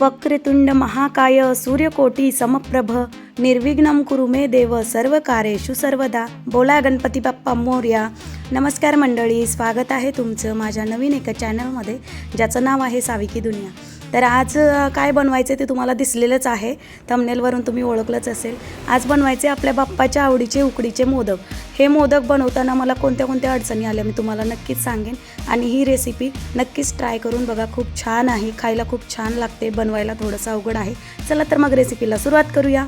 वक्रतुंड महाकाय सूर्यकोटी समप्रभ। निर्विघ्नम कुरु मे देव सर्व कार्येषु सर्वदा. बोला गणपती बाप्पा मोर्या. नमस्कार मंडळी स्वागत आहे तुमचं माझ्या नवीन एका चॅनलमध्ये ज्याचं नाव आहे साविकी दुनिया. तर आज काय बनवायचं ते तुम्हाला दिसलेलंच आहे. थंबनेलवरून तुम्ही ओळखलंच असेल. आज बनवायचे आपल्या बाप्पाच्या आवडीचे उकडीचे मोदक. हे मोदक बनवताना मला कोणत्या कोणत्या अडचणी आल्या मी तुम्हाला नक्कीच सांगेन. आणि ही रेसिपी नक्कीच ट्राय करून बघा खूप छान आहे. खायला खूप छान लागते बनवायला थोडंसं अवघड आहे. चला तर मग रेसिपीला सुरुवात करूया.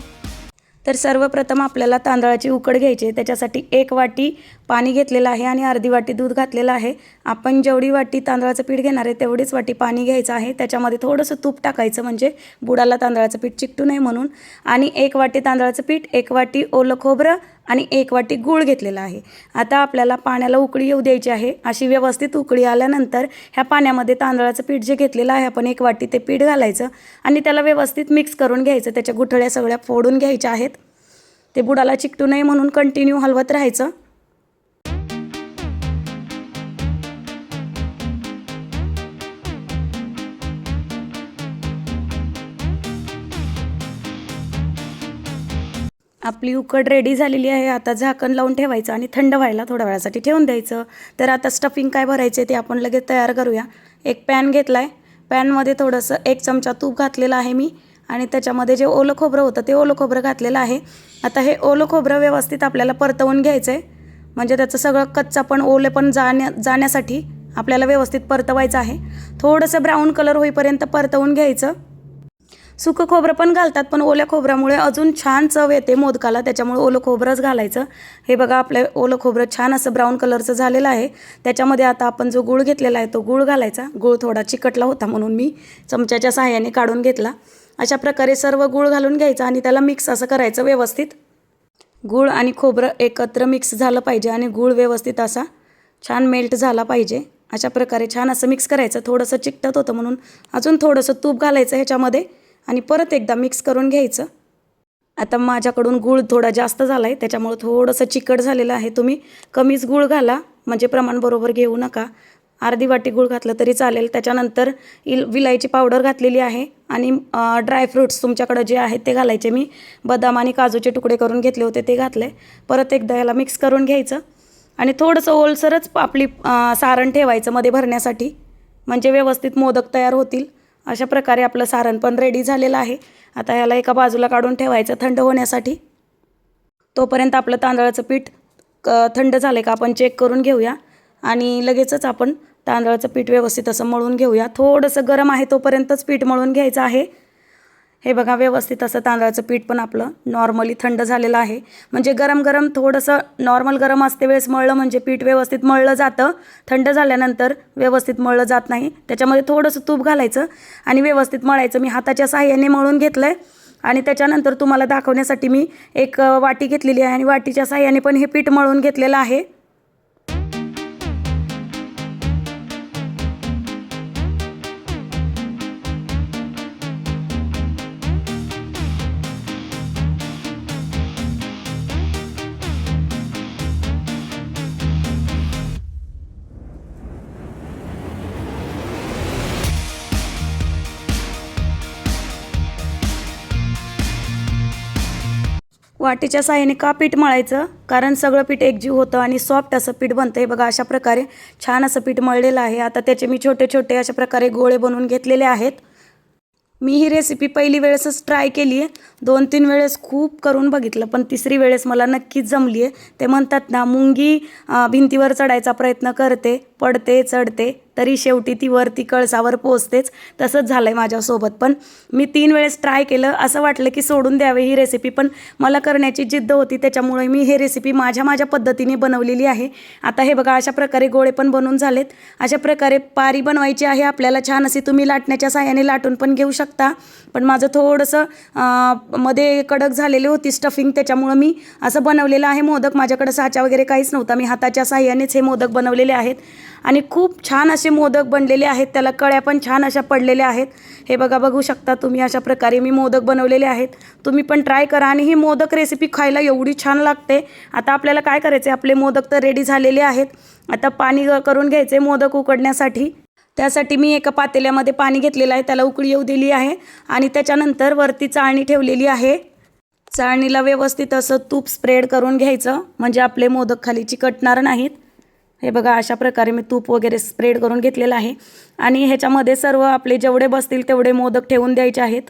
तर सर्वप्रथम आपल्याला तांदळाची उकड घ्यायची आहे. त्याच्यासाठी एक वाटी पाणी घेतलेलं आहे आणि अर्धी वाटी दूध घातलेलं आहे. आपण जेवढी वाटी तांदळाचं पीठ घेणार आहे तेवढीच वाटी पाणी घ्यायचं आहे. त्याच्यामध्ये थोडंसं तूप टाकायचं म्हणजे बुडाला तांदळाचं पीठ चिकटू नये म्हणून. आणि एक वाटी तांदळाचं पीठ एक वाटी ओलं खोबरं आणि एक वाटी गूळ घेतलेला आहे. आता आपल्याला पाण्याला उकळी येऊ द्यायची आहे. अशी व्यवस्थित उकळी आल्यानंतर ह्या पाण्यामध्ये तांदळाचं पीठ जे घेतलेलं आहे आपण एक वाटी ते पीठ घालायचं आणि त्याला व्यवस्थित मिक्स करून घ्यायचं. त्याच्या गुठळ्या सगळ्या फोडून घ्यायच्या आहेत. ते बुडाला चिकटू नये म्हणून कंटिन्यू हलवत राहायचं. आपली उकड रेडी झालेली आहे. आता झाकण लावून ठेवायचं आणि थंड व्हायला थोड्या वेळासाठी ठेवून द्यायचं. तर आता स्टफिंग काय भरायचे ते आपण लगेच तयार करूया. एक पॅन घेतला आहे पॅनमध्ये थोडंसं एक चमचा तूप घातलेलं आहे मी. आणि त्याच्यामध्ये जे ओलं खोबरं होतं ते ओलं खोबरं घातलेलं आहे. आता हे ओलं खोबरं व्यवस्थित आपल्याला परतवून घ्यायचं आहे म्हणजे त्याचं सगळं कच्चा पण ओले पण जाण्या जाण्यासाठी आपल्याला व्यवस्थित परतवायचं आहे. थोडंसं ब्राऊन कलर होईपर्यंत परतवून घ्यायचं. सुकं खोबरं पण घालतात पण ओल्या खोबऱ्यामुळे अजून छान चव येते मोदकाला त्याच्यामुळे ओलं खोबरंच घालायचं. हे बघा आपलं ओलं खोबरं छान असं ब्राऊन कलरचं झालेलं आहे. त्याच्यामध्ये आता आपण जो गूळ घेतलेला आहे तो गूळ घालायचा. गूळ थोडा चिकटला होता म्हणून मी चमच्याच्या सहाय्याने काढून घेतला. अशा प्रकारे सर्व गूळ घालून घ्यायचा आणि त्याला मिक्स असं करायचं व्यवस्थित. गूळ आणि खोबरं एकत्र मिक्स झालं पाहिजे आणि गूळ व्यवस्थित असा छान मेल्ट झाला पाहिजे. अशा प्रकारे छान असं मिक्स करायचं. थोडंसं चिकटत होतं म्हणून अजून थोडंसं तूप घालायचं ह्याच्यामध्ये. आणि परत एकदा मिक्स करून घ्यायचं. आता माझ्याकडून गूळ थोडा जास्त झाला आहे त्याच्यामुळं थोडंसं चिकट झालेलं आहे. तुम्ही कमीच गूळ घाला म्हणजे प्रमाण बरोबर घेऊ नका. अर्धी वाटी गूळ घातलं तरी चालेल. त्याच्यानंतर इल विलायची पावडर घातलेली आहे आणि ड्रायफ्रूट्स तुमच्याकडं जे आहेत ते घालायचे. मी बदाम आणि काजूचे तुकडे करून घेतले होते ते घातले. परत एकदा याला मिक्स करून घ्यायचं. आणि थोडंसं ओलसरच आपली सारण ठेवायचं मध्ये भरण्यासाठी. म्हणजे व्यवस्थित मोदक तयार होतील. अशा प्रकारे आपलं सारण पण रेडी झालेलं आहे. आता ह्याला एका बाजूला काढून ठेवायचं थंड होण्यासाठी. तोपर्यंत आपलं तांदळाचं पीठ क थंड झालं का आपण चेक करून घेऊया. आणि लगेचच आपण तांदळाचं पीठ व्यवस्थित असं मळून घेऊया. थोडंसं गरम आहे तोपर्यंतच पीठ मळून घ्यायचं आहे. हे बघा व्यवस्थित असं तांदळाचं पीठ पण आपलं नॉर्मली थंड झालेलं आहे. म्हणजे गरम गरम थोडंसं नॉर्मल गरम असते वेळेस मळलं म्हणजे पीठ व्यवस्थित मळलं जातं. थंड झाल्यानंतर व्यवस्थित मळलं जात नाही. त्याच्यामध्ये थोडंसं तूप घालायचं आणि व्यवस्थित मळायचं. मी हाताच्या साह्याने मळून घेतलं आहे आणि त्याच्यानंतर तुम्हाला दाखवण्यासाठी मी एक वाटी घेतलेली आहे आणि वाटीच्या साह्याने पण हे पीठ मळून घेतलेलं आहे. वाटीच्या साहाय्याने का पीठ मळायचं? कारण सगळं पीठ एकजीव होतं आणि सॉफ्ट असं पीठ बनतं हे बघा अशा प्रकारे छान असं पीठ मळलेलं आहे. आता त्याचे मी छोटे छोटे अशा प्रकारे गोळे बनवून घेतलेले आहेत. मी ही रेसिपी पहिली वेळेसच ट्राय केली आहे दोन तीन वेळेस खूप करून बघितलं पण तिसरी वेळेस मला नक्कीच जमली आहे ते म्हणतात ना मुंगी भिंतीवर चढायचा प्रयत्न करते. पडते चढते तरी शेवटी ती वरती कळसावर पोचतेच. तसंच झालं आहे माझ्यासोबत. पण मी तीन वेळेस ट्राय केलं. असं वाटलं की सोडून द्यावे ही रेसिपी पण मला करण्याची जिद्द होती. त्याच्यामुळे मी हे रेसिपी माझ्या माझ्या पद्धतीने बनवलेली आहे. आता हे बघा अशा प्रकारे गोळे पण बनवून झालेत. अशा प्रकारे पारी बनवायची आहे आपल्याला छान अशी. तुम्ही लाटण्याच्या साह्याने लाटून पण घेऊ शकता. पण माझं थोडंसं मध्ये कडक झालेली होती स्टफिंग त्याच्यामुळं मी असं बनवलेलं आहे. मोदक माझ्याकडे साचा वगैरे काहीच नव्हता. मी हाताच्या साह्यानेच हे मोदक बनवलेले आहेत. आणि खूप छान असे मोदक बनलेले आहेत. त्याला कळ्या पण छान अशा पडलेल्या आहेत. हे बघा बघू शकता तुम्ही अशा प्रकारे मी मोदक बनवलेले आहेत. तुम्ही पण ट्राय करा आणि ही मोदक रेसिपी खायला एवढी छान लागते. आता आपल्याला काय करायचे आपले मोदक तर रेडी झालेले आहेत. आता पाणी करून घ्यायचे मोदक उकडण्यासाठी. त्यासाठी मी एका पातेल्यामध्ये पाणी घेतलेलं आहे. त्याला उकळी येऊ दिली आहे आणि त्याच्यानंतर वरती चाळणी ठेवलेली आहे. चाळणीला व्यवस्थित असं तूप स्प्रेड करून घ्यायचं. म्हणजे आपले मोदक खाली चिकटणार नाहीत. हे बघा अशा प्रकारे मी तूप वगैरे स्प्रेड करून घेतलेलं आहे. आणि ह्याच्यामध्ये सर्व आपले जेवढे बसतील तेवढे मोदक ठेवून द्यायचे आहेत.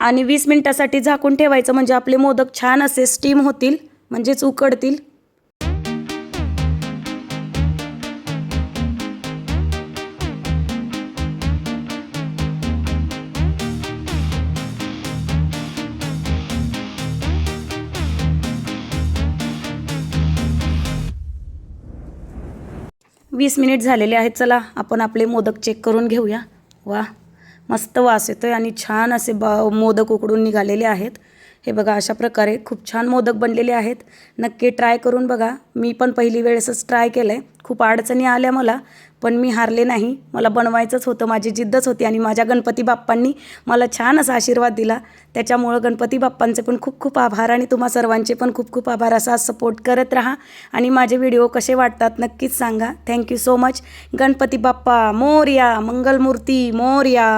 आणि वीस मिनटासाठी झाकून ठेवायचं म्हणजे आपले मोदक छान असे स्टीम होतील म्हणजेच उकडतील. वीस मिनिट झालेले आहेत चला आपण आपले मोदक चेक करून घेऊया. वा मस्त वास येतो आहे आणि छान असे बा मोदक उकडून निघालेले आहेत. हे बघा अशा प्रकारे खूप छान मोदक बनलेले आहेत. नक्की ट्राय करून बघा. मी पण पहिली वेळेसच ट्राय केलं आहे खूप अडचणी आल्या मला पण मी हारले नाही. मला बनवायचंच होतं माझी जिद्दच होती आणि माझ्या गणपती बाप्पांनी मला छान असा आशीर्वाद दिला. त्याच्यामुळं गणपती बाप्पांचे पण खूप खूप आभार आणि तुम्हा सर्वांचे पण खूप खूप आभार. असा सपोर्ट करत राहा आणि माझे व्हिडिओ कसे वाटतात नक्कीच सांगा. Thank you so much Ganpati Bappa Morya Mangalmurti Morya.